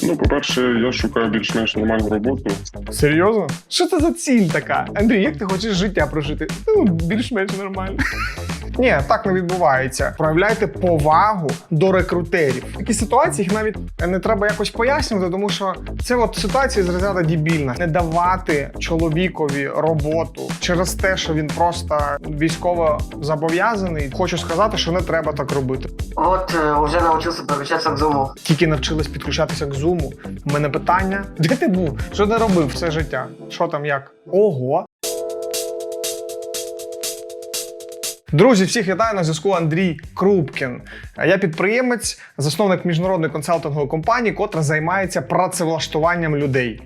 Ну, по-перше, я шукаю більш-менш нормальну роботу. Серйозно? Що це за ціль така? Андрій, як ти хочеш життя прожити? Ну, більш-менш нормально. Ні, так не відбувається. Проявляйте повагу до рекрутерів. В такій ситуації їх навіть не треба якось пояснювати, тому що це от ситуація з розряду дебільна. Не давати чоловікові роботу через те, що він просто військово зобов'язаний. Хочу сказати, що не треба так робити. Вот э, уже научился подключаться к зуму. Тільки навчились підключатися к зуму. У мене питання: де ти був? Що ти робив все життя? Що там як? Ого. Друзі, всіх вітаю на зв'язку Андрій Крупкін. Я підприємець, засновник міжнародної консалтингової компанії, котра займається працевлаштуванням людей.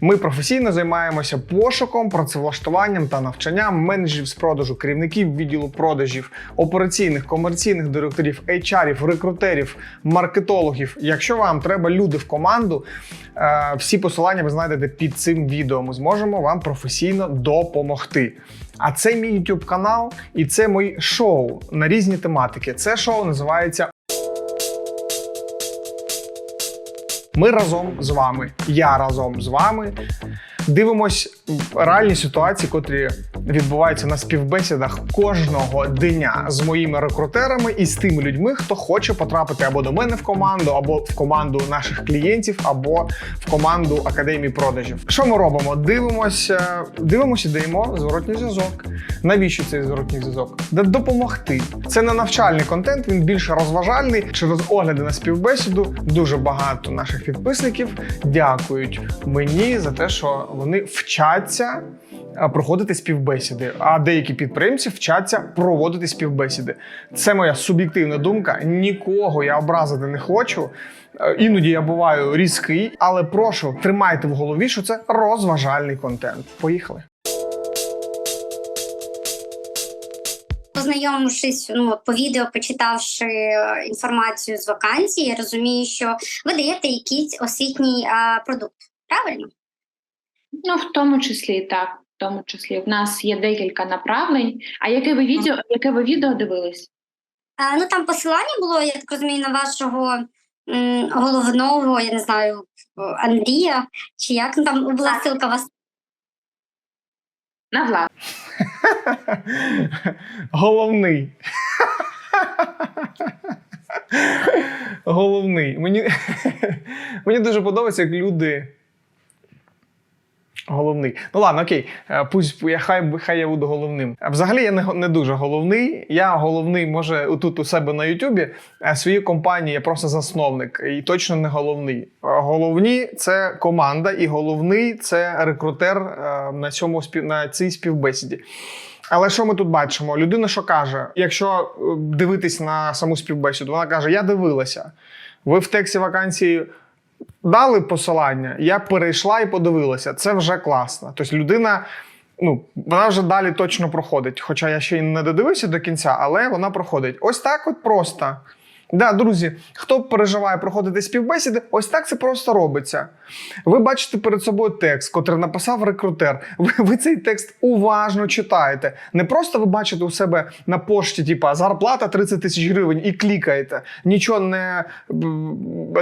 Ми професійно займаємося пошуком, працевлаштуванням та навчанням менеджерів з продажу, керівників відділу продажів, операційних, комерційних директорів, HR-ів, рекрутерів, маркетологів. Якщо вам треба люди в команду, е, всі посилання ви знайдете під цим відео. Ми зможемо вам професійно допомогти. А це мій YouTube канал і це мої шоу на різні тематики. Це шоу називається Ми разом з вами, я разом з вами. Дивимось реальні ситуації, котрі відбуваються на співбесідах кожного дня з моїми рекрутерами і з тими людьми, хто хоче потрапити або до мене в команду, або в команду наших клієнтів, або в команду академії продажів. Що ми робимо? Дивимося, дивимося, даємо зворотній зв'язок. Навіщо цей зворотній зв'язок? Де допомогти. Це не навчальний контент, він більше розважальний. Через огляди на співбесіду дуже багато наших підписників дякують мені за те, що вони вчаться проходити співбесіди. А деякі підприємці вчаться проводити співбесіди. Це моя суб'єктивна думка. Нікого я образити не хочу. Е, Іноді я буваю різкий, але прошу тримайте в голові, що це розважальний контент. Поїхали. Познайомившись ну, по відео, почитавши е, інформацію з вакансії, я розумію, що ви даєте якийсь освітній а, продукт. Правильно? Ну, в тому числі так. В тому числі в нас є декілька направлень. А яке ви відео, яке ви відео дивились? А, ну там посилання було, я так розумію, на вашого м, головного, я не знаю, Андрія, чи як ну, там була ссылка вас. На влад. Головний. Головний. Мені, мені дуже подобається, як люди. Головний. Ну ладно, окей, е, пусть я хай хай я буду головним. А Взагалі я не, не дуже головний. Я головний, може, тут у себе на Ютубі. А своїй компанії я просто засновник і точно не головний. Е, Головні це команда, і головний це рекрутер е, на цьому на цій співбесіді. Але що ми тут бачимо? Людина, що каже, якщо е, дивитись на саму співбесіду, вона каже: Я дивилася. Ви в тексті вакансії дали посилання, я перейшла і подивилася. Це вже класно. Тобто людина. Ну, вона вже далі точно проходить. Хоча я ще й не додивився до кінця, але вона проходить. Ось так от просто. Да, друзі, хто переживає проходити співбесіди, ось так це просто робиться. Ви бачите перед собою текст, котрий написав рекрутер. Ви, ви цей текст уважно читаєте. Не просто ви бачите у себе на пошті, типа зарплата 30 тисяч гривень, і клікаєте. Нічого не,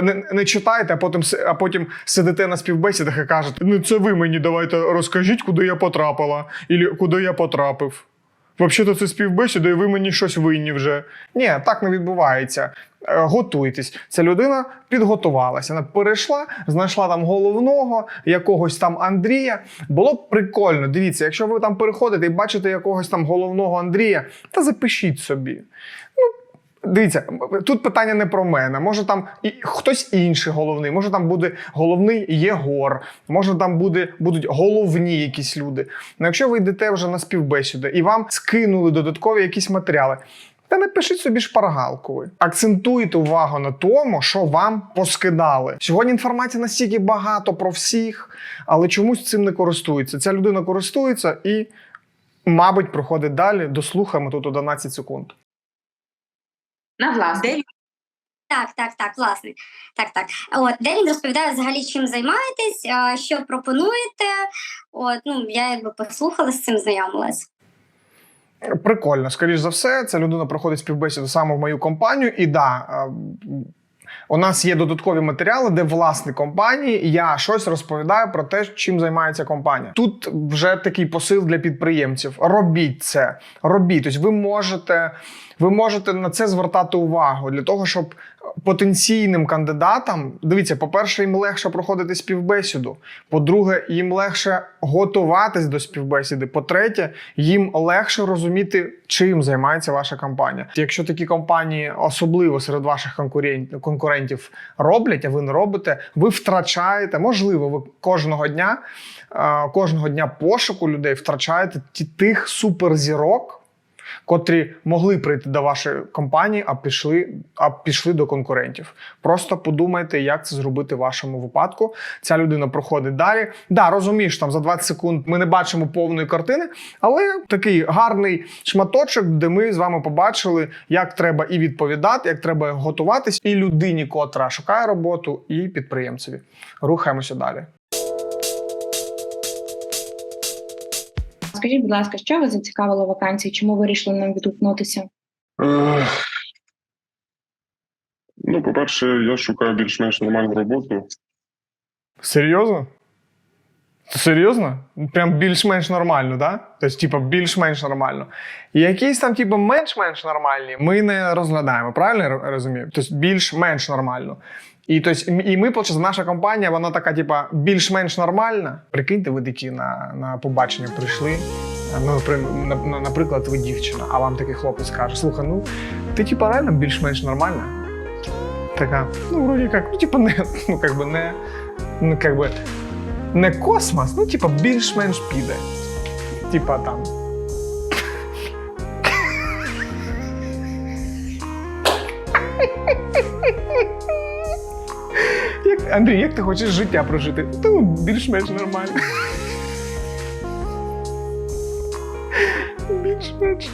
не, не читаєте, а потім, а потім сидите на співбесідах і кажете: ну це ви мені давайте розкажіть, куди я потрапила, і куди я потрапив. Взагалі-то це співбесіда, і ви мені щось винні вже. Ні, так не відбувається. Е, Готуйтесь. Ця людина підготувалася. Вона перейшла, знайшла там головного, якогось там Андрія. Було б прикольно. Дивіться, якщо ви там переходите і бачите якогось там головного Андрія, та запишіть собі. Дивіться, тут питання не про мене. Може там і хтось інший головний, може там буде головний Єгор, може там буде, будуть головні якісь люди. Ну, якщо ви йдете вже на співбесіду і вам скинули додаткові якісь матеріали, та не пишіть собі шпаргалку. Ви акцентуйте увагу на тому, що вам поскидали. Сьогодні інформації настільки багато про всіх, але чомусь цим не користується. Ця людина користується і, мабуть, проходить далі. Дослухаємо тут 11 секунд. На власне. Так, так, так, власне. Так, так. От, де він розповідає взагалі, чим займаєтесь, а, що пропонуєте. От, ну, я якби послухала з цим знайомилась. Прикольно, скоріш за все, ця людина проходить співбесіду саме в мою компанію, і да. У нас є додаткові матеріали, де власник компанії я щось розповідаю про те, чим займається компанія. Тут вже такий посил для підприємців. Робіть це, робіть. Тобто ви можете, ви можете на це звертати увагу для того, щоб потенційним кандидатам дивіться, по-перше, їм легше проходити співбесіду. По-друге, їм легше готуватись до співбесіди. По-третє, їм легше розуміти, чим займається ваша компанія. Якщо такі компанії, особливо серед ваших конкурент- конкурентів, роблять, а ви не робите, ви втрачаєте, можливо, ви кожного дня, е, кожного дня пошуку людей втрачаєте тих суперзірок котрі могли прийти до вашої компанії, а пішли, а пішли до конкурентів. Просто подумайте, як це зробити в вашому випадку. Ця людина проходить далі. Да, розумієш, там за 20 секунд ми не бачимо повної картини, але такий гарний шматочок, де ми з вами побачили, як треба і відповідати, як треба готуватись, і людині, котра шукає роботу, і підприємцеві. Рухаємося далі. Скажіть, будь ласка, що вас зацікавило вакансії? Чому ви вирішили нам відгукнутися? Ну, по-перше, я шукаю більш-менш нормальну роботу. Серйозно? Серйозно? Прям більш-менш нормально, да? Тобто, типу, більш-менш нормально. Якісь там, типу, менш-менш нормальні, ми не розглядаємо, правильно я розумію? Тобто більш-менш нормально. І, тобто, і ми, получается, наша компанія, вона така, типа, більш-менш нормальна. Прикиньте, ви такі на, на побачення прийшли. Ну, на- на- наприклад, ви дівчина, а вам такий хлопець каже: слухай, ну ти типа реально більш-менш нормальна. Така, ну, вроді як, ну, типа, не, ну, как би не, ну, как би, не космос, ну, типа, більш-менш піде. Типа там. Андрій, як ти хочеш життя прожити? Ну, більш-менш нормально. Більш-менш.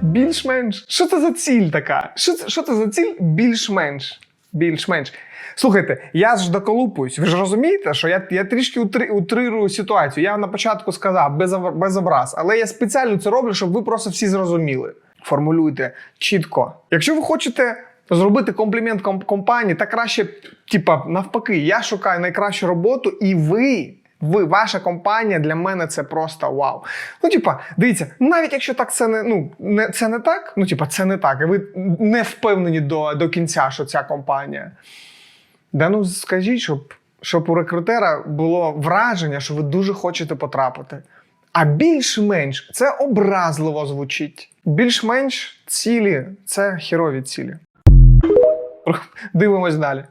Більш-менш. Що це за ціль така? Що це, що це за ціль? Більш-менш. Більш-менш. Слухайте, я ж доколупуюсь. Ви ж розумієте, що я, я трішки утри, утрирую ситуацію. Я на початку сказав без, без образ, але я спеціально це роблю, щоб ви просто всі зрозуміли. Формулюйте чітко. Якщо ви хочете зробити комплімент компанії, та краще, типа, навпаки, я шукаю найкращу роботу, і ви. Ви, ваша компанія для мене це просто вау. Ну, типа, дивіться, навіть якщо так це не ну не це не так, ну типа, це не так, і ви не впевнені до, до кінця, що ця компанія. Да ну скажіть, щоб, щоб у рекрутера було враження, що ви дуже хочете потрапити. А більш-менш це образливо звучить. Більш-менш цілі це херові цілі. Дивимось далі.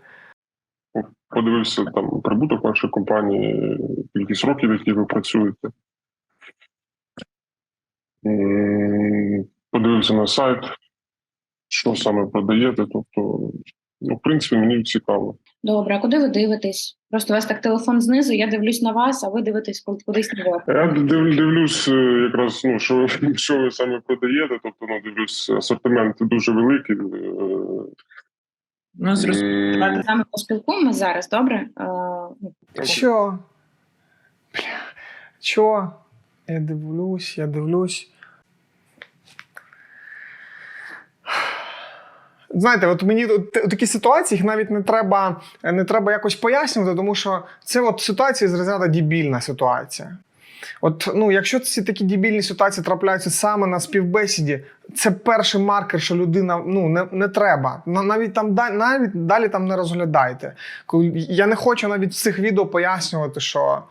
Подивився там прибуток вашої компанії, кількість років, які ви працюєте. Подивився на сайт, що саме продаєте. Тобто, ну, в принципі, мені цікаво. Добре, а куди ви дивитесь? Просто у вас так телефон знизу, я дивлюсь на вас, а ви дивитесь ку- кудись наверх. Я див- дивлюсь, е, якраз ну, що, що ви саме продаєте. Тобто, ну, дивлюсь, асортимент дуже великий. Е, Ну, зрозуміло. м, Давайте З вами поспілкуємося зараз, добре? Е, ну, Що? Бля, Що? Я дивлюсь, я дивлюсь. Знаєте, от мені такі ситуації їх навіть не треба, не треба якось пояснювати, тому що це от ситуація з розряду дебільна ситуація. От, ну, якщо ці такі дебільні ситуації трапляються саме на співбесіді, це перший маркер, що людина ну, не, не треба. На- Навіть там навіть далі там не розглядайте. Я не хочу навіть в цих відео пояснювати, що.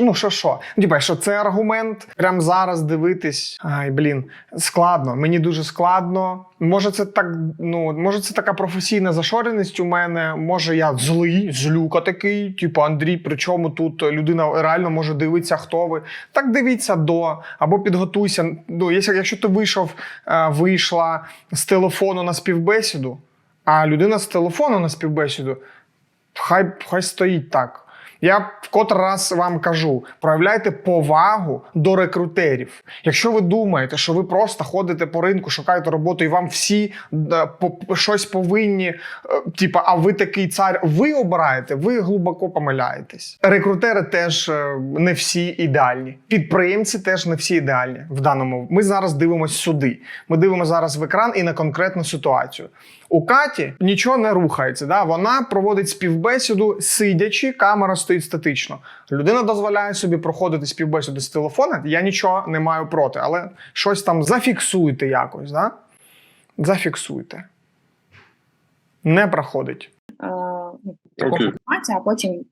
Ну, що, що? Ну, типа, що це аргумент прямо зараз дивитись. Ай, блін, складно. Мені дуже складно. Може, це так, ну, може, це така професійна зашореність у мене. Може, я злий, злюка такий, типу Андрій, причому тут людина реально може дивитися, хто ви. Так дивіться до, або підготуйся. Ну, якщо, якщо ти вийшов, е, вийшла з телефону на співбесіду, а людина з телефону на співбесіду, хай, хай стоїть так. Я вкотре раз вам кажу: проявляйте повагу до рекрутерів. Якщо ви думаєте, що ви просто ходите по ринку, шукаєте роботу, і вам всі да, по- щось повинні, е, типа, а ви такий цар, ви обираєте, ви глибоко помиляєтесь. Рекрутери теж е, не всі ідеальні. Підприємці теж не всі ідеальні в даному. Ми зараз дивимося сюди. Ми дивимося зараз в екран і на конкретну ситуацію. У Каті нічого не рухається. Да? Вона проводить співбесіду сидячи, камера стоїть статично. Людина дозволяє собі проходити співбесіду з телефона. Я нічого не маю проти, але щось там зафіксуйте якось. Да? Зафіксуйте. Не проходить. Е, ну, таку інформацію, а потім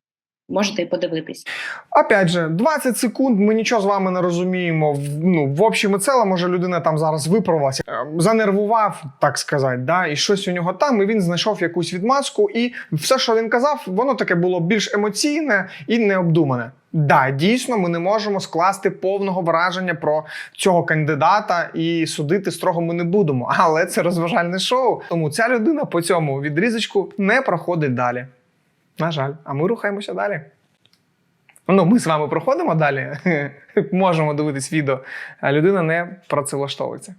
можете і подивитись. Опять же, 20 секунд, ми нічого з вами не розуміємо. Ну, в общем і цілому, може, людина там зараз виправилася, е, занервував, так сказати, да, і щось у нього там, і він знайшов якусь відмазку, і все, що він казав, воно таке було більш емоційне і необдумане. Да, дійсно, ми не можемо скласти повного враження про цього кандидата і судити строго ми не будемо. Але це розважальне шоу. Тому ця людина по цьому відрізочку не проходить далі. На жаль, а ми рухаємося далі. Ну, ми з вами проходимо далі. Можемо дивитись відео, а людина не працевлаштовується.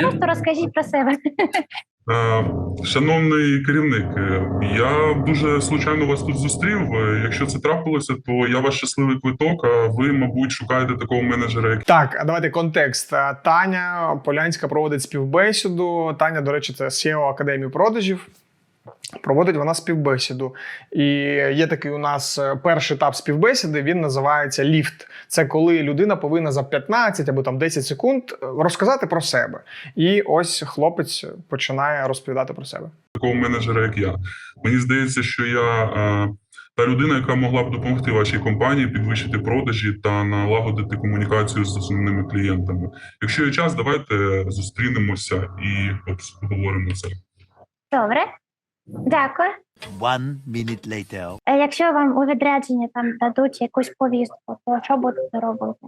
Просто розкажіть про себе. Е, Шановний керівник, е, я дуже случайно вас тут зустрів. Е, Якщо це трапилося, то я ваш щасливий квиток. А ви, мабуть, шукаєте такого менеджера, як Так, давайте контекст. Таня Полянська проводить співбесіду. Таня, до речі, це SEO Академії продажів. Проводить вона співбесіду. І є такий у нас е, перший етап співбесіди, він називається ліфт. Це коли людина повинна за 15 або там 10 секунд е, розказати про себе. І ось хлопець починає розповідати про себе. такого менеджера, як я. Мені здається, що я е, та людина, яка могла б допомогти вашій компанії підвищити продажі та налагодити комунікацію з основними клієнтами. Якщо є час, давайте зустрінемося і обговоримо це. Добре. Дякую. One minute later. Е, Якщо вам у відрядженні там дадуть якусь повістку, то що будете робити?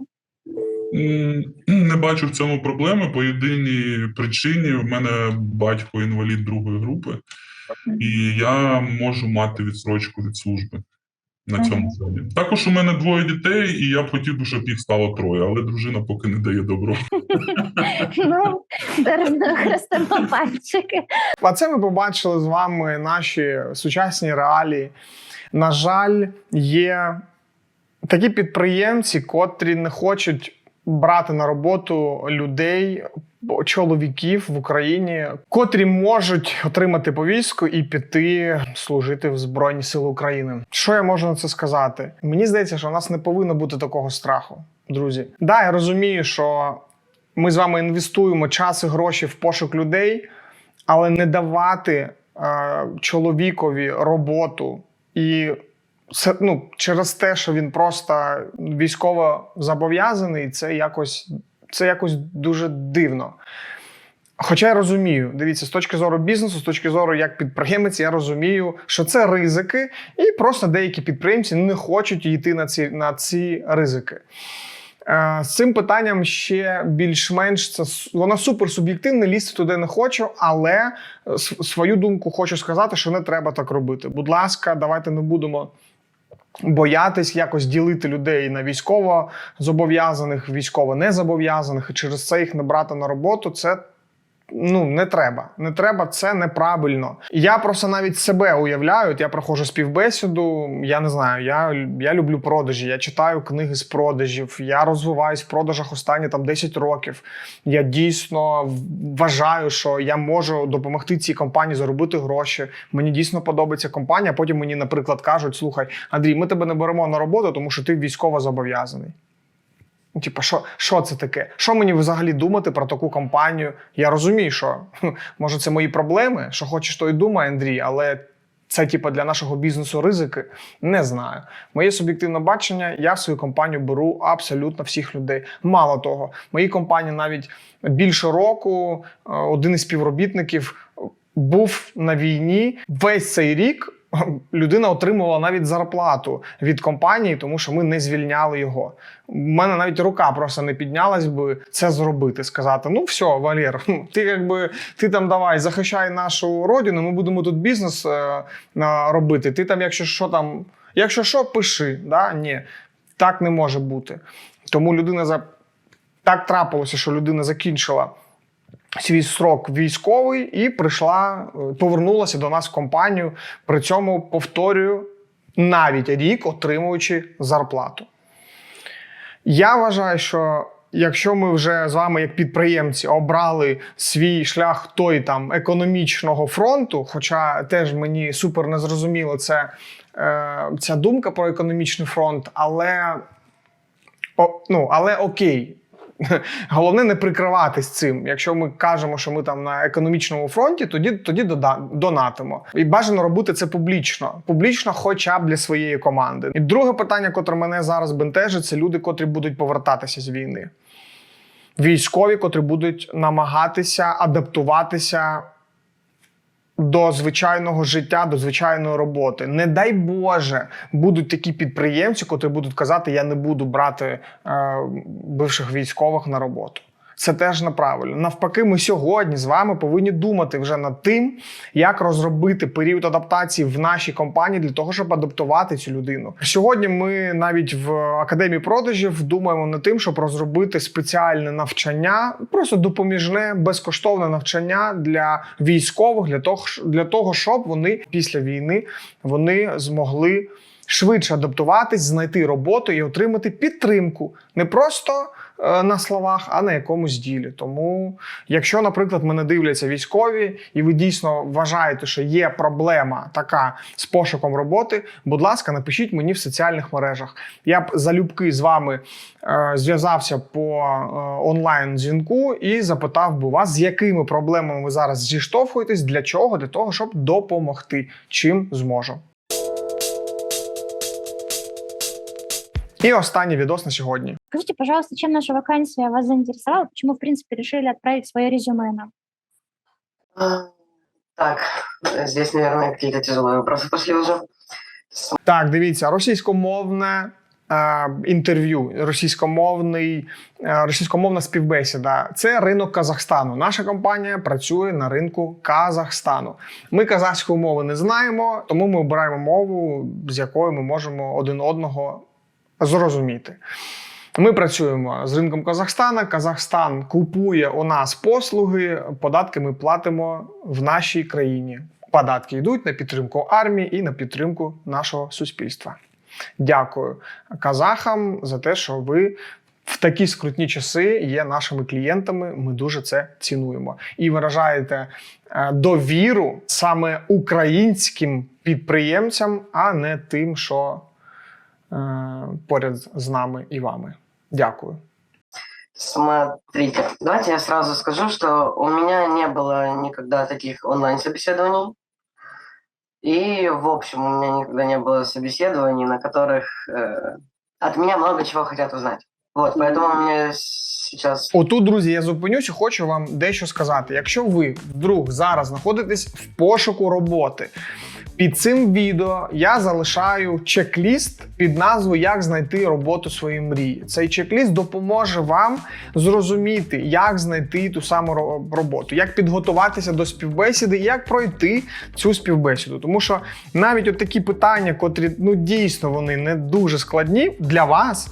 М, Не бачу в цьому проблеми по єдиній причині. В мене батько інвалід другої групи, і я можу мати відсрочку від служби на цьому фоні. Також у мене двоє дітей, і я б хотів би, щоб їх стало троє, але дружина поки не дає добро. Ну, зараз хрестимо пальчики. А це ми побачили з вами наші сучасні реалії. На жаль, є такі підприємці, котрі не хочуть брати на роботу людей, чоловіків в Україні, котрі можуть отримати повістку і піти служити в Збройні Сили України. Що я можу на це сказати? Мені здається, що у нас не повинно бути такого страху, друзі. Да, я розумію, що ми з вами інвестуємо час і гроші в пошук людей, але не давати е, чоловікові роботу і це, ну, через те, що він просто військово зобов'язаний, це якось, це якось дуже дивно. Хоча я розумію, дивіться, з точки зору бізнесу, з точки зору як підприємець, я розумію, що це ризики, і просто деякі підприємці не хочуть йти на ці, на ці ризики. Е, З цим питанням ще більш-менш це воно супер суб'єктивне, лізти туди не хочу, але е, свою думку хочу сказати, що не треба так робити. Будь ласка, давайте не будемо боятись якось ділити людей на військово зобов'язаних, військово незобов'язаних, і через це їх не брати на роботу. Це Ну, не треба. Не треба, це неправильно. Я просто навіть себе уявляю. От я проходжу співбесіду. Я не знаю, я, я люблю продажі, я читаю книги з продажів, я розвиваюсь в продажах останні там 10 років. Я дійсно вважаю, що я можу допомогти цій компанії заробити гроші. Мені дійсно подобається компанія. Потім мені, наприклад, кажуть: слухай, Андрій, ми тебе не беремо на роботу, тому що ти військово зобов'язаний. Ну, Типа, що, що це таке? Що мені взагалі думати про таку компанію? Я розумію, що може це мої проблеми, що хочеш, то й думай, Андрій, але це, типа, для нашого бізнесу ризики. Не знаю. Моє суб'єктивне бачення, я в свою компанію беру абсолютно всіх людей. Мало того, моїй компанії навіть більше року е, один із співробітників був на війні весь цей рік. людина отримувала навіть зарплату від компанії, тому що ми не звільняли його. У мене навіть рука просто не піднялась би це зробити, сказати: ну все, Валєр, ти якби ти там давай захищай нашу родину, ми будемо тут бізнес е, робити. Ти там, якщо що там, якщо що, пиши. Да? Ні, так не може бути. Тому людина за так трапилося, що людина закінчила свій срок військовий і прийшла, е, повернулася до нас в компанію. При цьому повторюю навіть рік отримуючи зарплату. Я вважаю, що якщо ми вже з вами, як підприємці, обрали свій шлях той там економічного фронту, хоча теж мені супер незрозуміло це, е, ця думка про економічний фронт, але, о, ну, але окей. Головне не прикриватись цим. Якщо ми кажемо, що ми там на економічному фронті, тоді тоді донатимо. І бажано робити це публічно, публічно, хоча б для своєї команди. І друге питання, котре мене зараз бентежить, це люди, котрі будуть повертатися з війни. Військові, котрі будуть намагатися адаптуватися до звичайного життя, до звичайної роботи. Не дай Боже, будуть такі підприємці, котрі будуть казати, я не буду брати е, бивших військових на роботу. Це теж неправильно. Навпаки, ми сьогодні з вами повинні думати вже над тим, як розробити період адаптації в нашій компанії для того, щоб адаптувати цю людину. Сьогодні ми навіть в академії продажів думаємо над тим, щоб розробити спеціальне навчання, просто допоміжне безкоштовне навчання для військових, для того, для того, щоб вони після війни вони змогли швидше адаптуватись, знайти роботу і отримати підтримку не просто на словах, а на якомусь ділі. Тому, якщо, наприклад, мене дивляться військові, і ви дійсно вважаєте, що є проблема така з пошуком роботи, будь ласка, напишіть мені в соціальних мережах. Я б залюбки з вами е, зв'язався по е, онлайн дзвінку і запитав би вас, з якими проблемами ви зараз зіштовхуєтесь, для чого? Для того, щоб допомогти, чим зможу. І останній відос на сьогодні. Скажите, пожалуйста, чем наша вакансия вас заинтересовала? Почему, в принципе, решили отправить свое резюме нам? Так, здесь, наверное, какие-то тяжелые вопросы пошли уже. Так, дивіться, російськомовне е, інтерв'ю, російськомовний, е, російськомовна співбесіда. Це ринок Казахстану. Наша компанія працює на ринку Казахстану. Ми казахської мови не знаємо, тому ми обираємо мову, з якою ми можемо один одного зрозуміти. Ми працюємо з ринком Казахстана. Казахстан купує у нас послуги, податки ми платимо в нашій країні. Податки йдуть на підтримку армії і на підтримку нашого суспільства. Дякую казахам за те, що ви в такі скрутні часи є нашими клієнтами. Ми дуже це цінуємо і виражаєте е, довіру саме українським підприємцям, а не тим, що е, поряд з нами і вами. Дякую. Смотрите, давайте я сразу скажу, что у меня не было никогда таких онлайн-собеседований. И, в общем, у меня никогда не было собеседований, на которых э, от меня много чего хотят узнать. Вот, поэтому у меня сейчас Отут, друзі, я зупинюсь і хочу вам дещо сказати. Якщо ви вдруг зараз знаходитесь в пошуку роботи, під цим відео я залишаю чек-ліст під назвою Як знайти роботу своєї мрії. Цей чек-ліст допоможе вам зрозуміти, як знайти ту саму роботу, як підготуватися до співбесіди і як пройти цю співбесіду. Тому що навіть от такі питання, котрі ну дійсно вони не дуже складні для вас.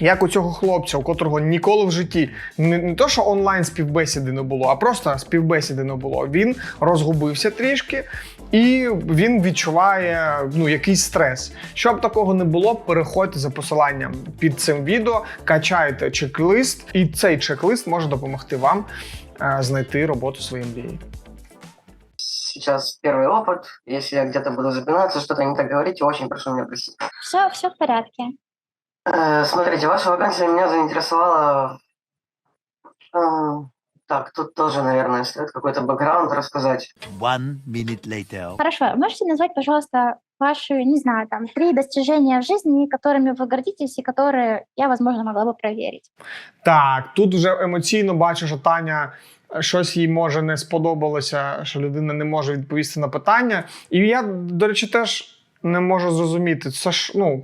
Як у цього хлопця, у котрого ніколи в житті не, не то, що онлайн співбесіди не було, а просто співбесіди не було. Він розгубився трішки і він відчуває ну, якийсь стрес. Щоб такого не було, переходьте за посиланням під цим відео, качайте чек-лист, і цей чек-лист може допомогти вам е, знайти роботу своєї мрії. сейчас первый опыт. Если я где-то буду запинаться, что-то не так говорить, очень прошу меня простить. Все, все в порядке. Э, Смотрите, ваша вакансия меня заинтересовала. Э, Так, тут тоже, наверное, стоит какой-то бэкграунд рассказать. One minute later. Хорошо, можете назвать, пожалуйста, ваши, не знаю, там, три достижения в жизни, которыми вы гордитесь и которые я, возможно, могла бы проверить? Так, тут вже емоційно бачу, що Таня щось їй може не сподобалося, що людина не може відповісти на питання. І я, до речі, теж не можу зрозуміти, це ж ну.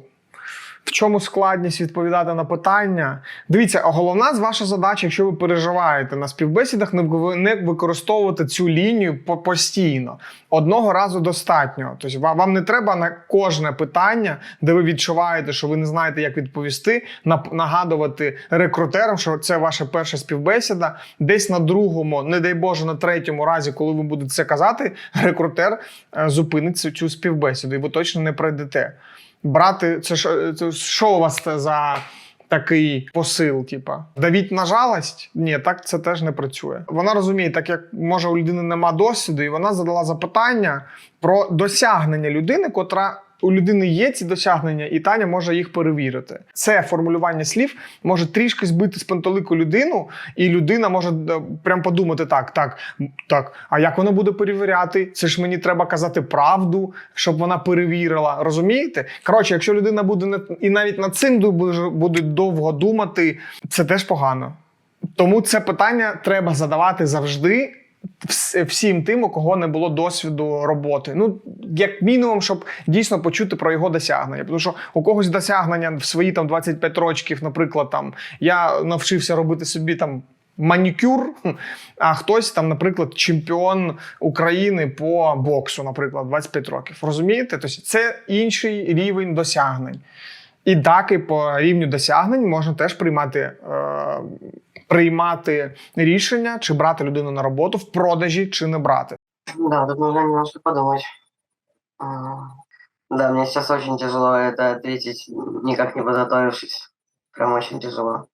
в чому складність відповідати на питання? Дивіться, головна ваша задача, якщо ви переживаєте на співбесідах, не використовувати цю лінію постійно. Одного разу достатньо. Тобто вам не треба на кожне питання, де ви відчуваєте, що ви не знаєте, як відповісти, нагадувати рекрутерам, що це ваша перша співбесіда. Десь на другому, не дай Боже, на третьому разі, коли ви будете це казати, рекрутер е, зупинить цю співбесіду, і ви точно не пройдете. Брати, це що, це що у вас це за такий посил? Типа давіть на жалость? Ні, так це теж не працює. Вона розуміє, так як може у людини нема досвіду, і вона задала запитання про досягнення людини, котра. У людини є ці досягнення, і Таня може їх перевірити. Це формулювання слів може трішки збити з пантелику людину, і людина може е, прям подумати: так, так, так. А як вона буде перевіряти? Це ж мені треба казати правду, щоб вона перевірила. Розумієте? Коротше, якщо людина буде над- і навіть над цим буде довго думати, це теж погано. Тому це питання треба задавати завжди. Вс- Всім тим, у кого не було досвіду роботи. Ну, як мінімум, щоб дійсно почути про його досягнення. Тому що у когось досягнення в свої там 25 років, наприклад, там я навчився робити собі там манікюр, а хтось там, наприклад, чемпіон України по боксу, наприклад, 25 років. Розумієте? Тобто це інший рівень досягнень. І так, і по рівню досягнень можна теж приймати, е, приймати рішення, чи брати людину на роботу в продажі, чи не брати. Да, тут нужно немножко подумать. М, Да, мне сейчас очень тяжело это ответить, никак не подготовившись. Прям очень тяжело.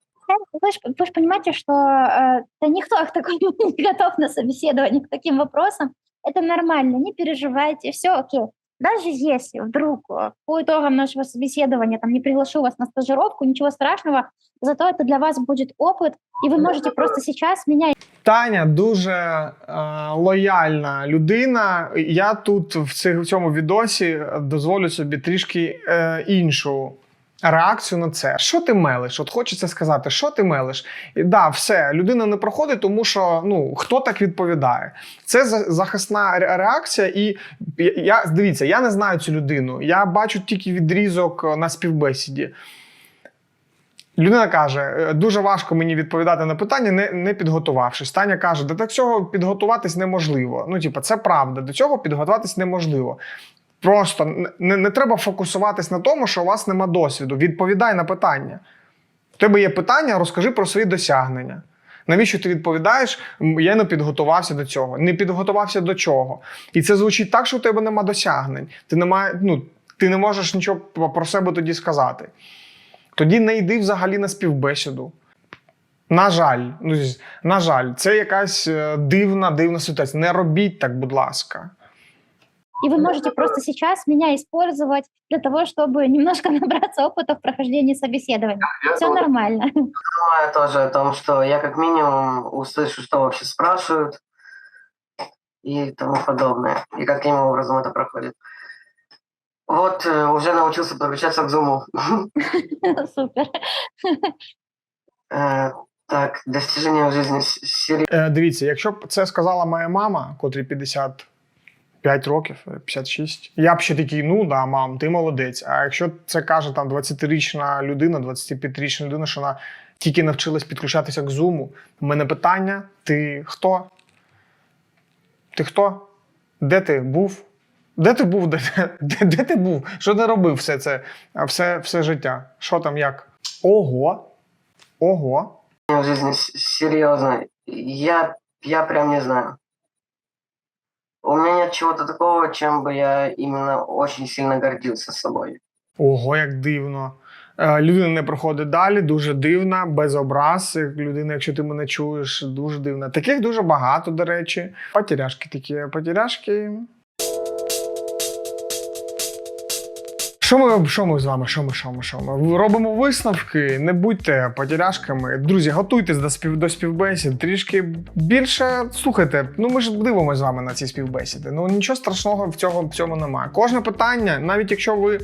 Вы же, вы ж понимаете, что э, да никто к такому не готов на собеседование к таким вопросам. Это нормально, не переживайте, все окей. Даже если вдруг э, по итогам нашего собеседования там не приглашу вас на стажировку, ничего страшного, зато это для вас будет опыт, и вы можете просто сейчас меня Таня дуже е, лояльна людина. Я тут в цих- в цьому відосі дозволю собі трішки е, іншу. Реакцію на це. Що ти мелиш? От хочеться сказати, що ти мелиш? І да, все, людина не проходить, тому що ну хто так відповідає? Це за- захисна реакція, і я- я дивіться, я не знаю цю людину. Я бачу тільки відрізок е, на співбесіді. Людина каже: «Е, дуже важко мені відповідати на питання, не, не підготувавшись. Таня каже, до цього підготуватись неможливо. Ну, типу, це правда, до цього підготуватись неможливо. Просто не, не треба фокусуватись на тому, що у вас нема досвіду. Відповідай на питання. У тебе є питання, розкажи про свої досягнення. Навіщо ти відповідаєш? Я не підготувався до цього. Не підготувався до чого. І це звучить так, що у тебе нема досягнень. Ти не, має, ну, ти не можеш нічого про про себе тоді сказати. Тоді не йди взагалі на співбесіду. На жаль, ну, на жаль, це якась е, дивна, дивна ситуація. Не робіть так, будь ласка и вы можете просто сейчас меня использовать для того, чтобы немножко набраться опыта в прохождении собеседования. Я Все думаю, нормально. Понимаю тоже о том, что я как минимум услышу, что вообще спрашивают и тому подобное, и каким образом это проходит. Вот, э, уже научился подключаться к Zoom. Супер. Э, так, достиження в житті. Э, дивіться, якщо б це сказала моя мама, котрій 50 5 років, е, 56. Я б ще такий, ну да, мам, ти молодець. А якщо це каже там 20-річна людина, 25-річна людина, що вона тільки навчилась підключатися к зуму, у мене питання: ти хто? Ти хто? Де ти був? Де ти був? Де, де, де ти був? Що ти робив все це все, все життя? Що там, як? Ого? Ого? Серйозно. Я я прям не знаю. У меня чего-то такого, чем бы я именно очень сильно гордился собой. Ого, як дивно. Е, Людина не проходить далі, дуже дивна, без образ. Людина, якщо ти мене чуєш, дуже дивна. Таких дуже багато, до речі. Потеряшки такі, потеряшки. Що ми, що ми з вами? Що ми, що ми, що ми? Робимо висновки, не будьте потеряшками. Друзі, готуйтесь до, спів, до співбесід. Трішки більше слухайте. Ну ми ж дивимося з вами на ці співбесіди. Ну нічого страшного в цьому, в цьому немає. Кожне питання, навіть якщо ви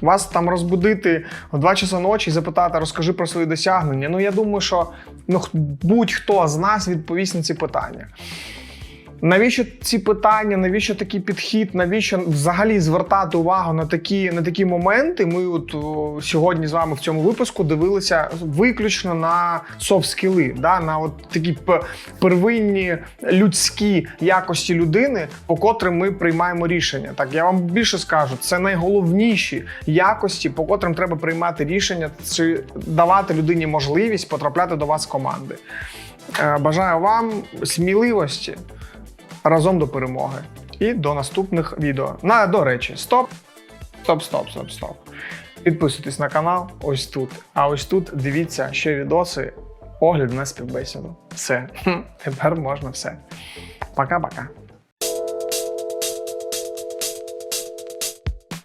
Вас там розбудити в 2 часа ночі і запитати, розкажи про свої досягнення. Ну я думаю, що ну, будь-хто з нас відповість на ці питання. Навіщо ці питання, навіщо такий підхід, навіщо взагалі звертати увагу на такі, на такі моменти? Ми от о, сьогодні з вами в цьому випуску дивилися виключно на софт-скіли, да? на от такі первинні людські якості людини, по котрим ми приймаємо рішення. Так я вам більше скажу, це найголовніші якості, по котрим треба приймати рішення, чи давати людині можливість потрапляти до вас в команди. Е, Бажаю вам сміливості разом до перемоги. І до наступних відео. На, до речі, стоп, стоп, стоп, стоп, стоп. Підписуйтесь на канал ось тут. А ось тут дивіться ще відоси, огляд на співбесіду. Все. Тепер можна все. Пока-пока.